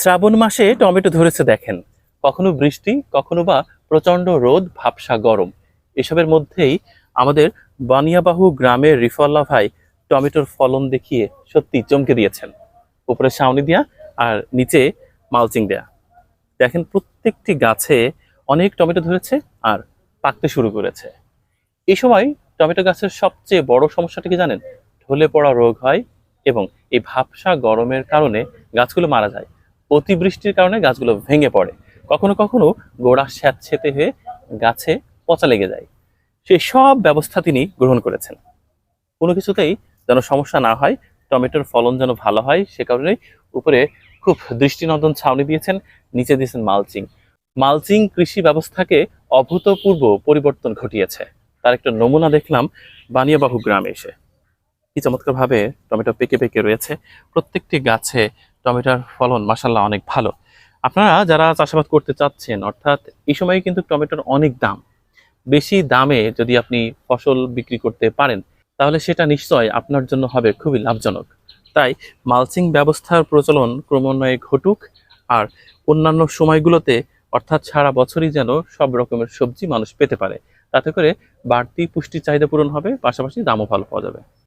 শ্রাবণ মাসে টমেটো ধরেছে দেখেন। কখনো বৃষ্টি, কখনো বা প্রচণ্ড রোদ, ভাবসা গরম। এসবের মধ্যেই আমাদের বানিয়াবাহু গ্রামের রিফল্লা ভাই টমেটোর ফলন দেখিয়ে সত্যি চমকে দিয়েছেন। উপরে ছাউনি দেয়া আর নিচে মালচিং দেয়া। দেখেন প্রত্যেকটি গাছে অনেক টমেটো ধরেছে আর পাকতে শুরু করেছে। এই সময় টমেটো গাছের সবচেয়ে বড় সমস্যাটা কি জানেন? ঢলে পড়া রোগ হয় এবং এই ভাবসা গরমের কারণে গাছগুলো মারা যায়। অতিবৃষ্টির কারণে গাছগুলো ভেঙে পড়ে। কখনো কখনো গোড়া স্যাঁতছেতে হয়ে গাছে পচা লেগে যায়। সেই সব ব্যবস্থা তিনি গ্রহণ করেছেন। কোনো কিছুতেই যেন সমস্যা না হয়, টমেটোর ফলন যেন ভালো হয়, সে কারণেই উপরে খুব দৃষ্টিনন্দন ছাউনি দিয়েছেন, নিচে দিয়েছেন মালচিং। মালচিং কৃষি ব্যবস্থাকে অভূতপূর্ব পরিবর্তন ঘটিয়েছে। তার একটা নমুনা দেখলাম বানিয়াবাহু গ্রামে এসে। কি চমৎকারভাবে টমেটো পেকে পেকে রয়েছে। প্রত্যেকটি গাছে টমেটোর ফলন মাসাল্লাহ অনেক ভালো। আপনারা যারা চাষাবাদ করতে চাচ্ছেন, অর্থাৎ এই সময়ে কিন্তু টমেটোর অনেক দাম। বেশি দামে যদি আপনি ফসল বিক্রি করতে পারেন, তাহলে সেটা নিশ্চয় আপনার জন্য হবে খুবই লাভজনক। তাই মালচিং ব্যবস্থার প্রচলন ক্রমান্বয়ে ঘটুক আর অন্যান্য সময়গুলোতে, অর্থাৎ সারা বছরই যেন সব রকমের সবজি মানুষ পেতে পারে। তাতে করে বাড়তি পুষ্টি চাহিদা পূরণ হবে, পাশাপাশি দামও ভালো পাওয়া যাবে।